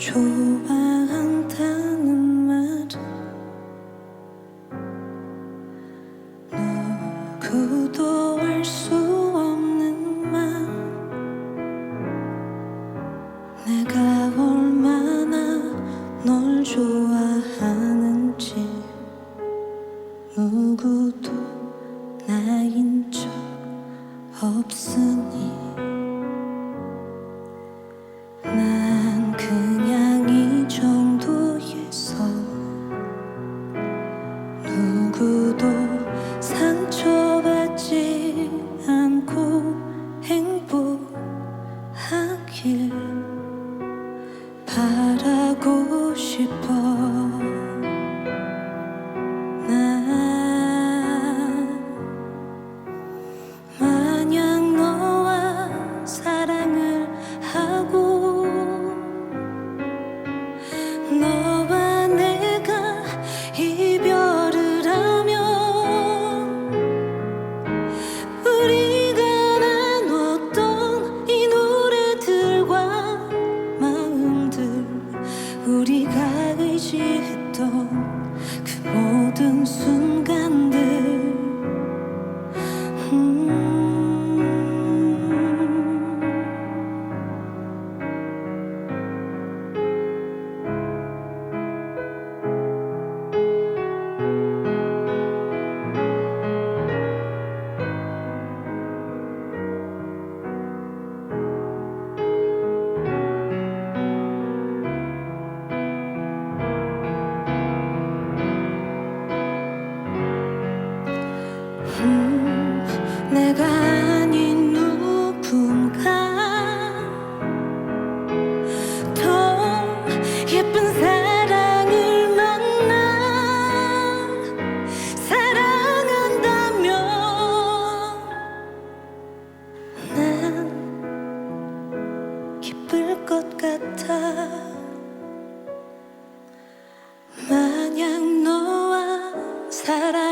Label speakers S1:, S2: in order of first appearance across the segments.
S1: 좋아한다는 말은 누구도 알 수 없는 말. 내가 얼마나 널 좋아하는지 누구도 나인 적 없으니 j'ai pas 우리가 의지했던 그 모든 순간들 음. 내가 아닌 누군가. 더 예쁜 사랑을 만나 사랑한다면 난 기쁠 것 같아. 마냥 너와 사랑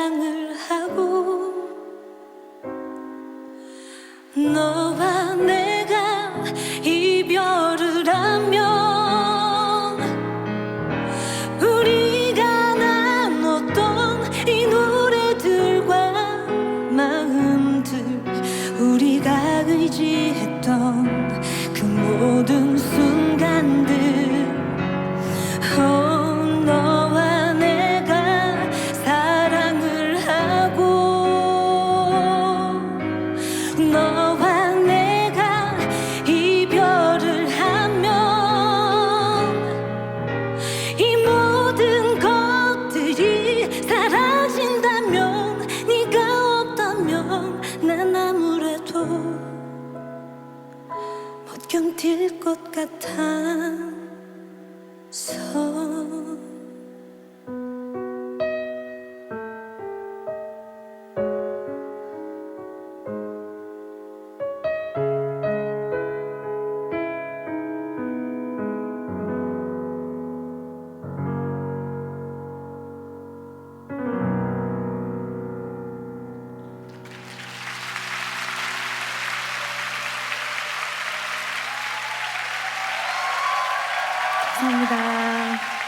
S1: 너와 내가 이별을 하면 우리가 나눴던 이 노래들과 마음들 우리가 의지했던 그 모든 순간들. 어, 너와 내가 사랑을 하고 너 못 견딜 것 같아서 감사합니다.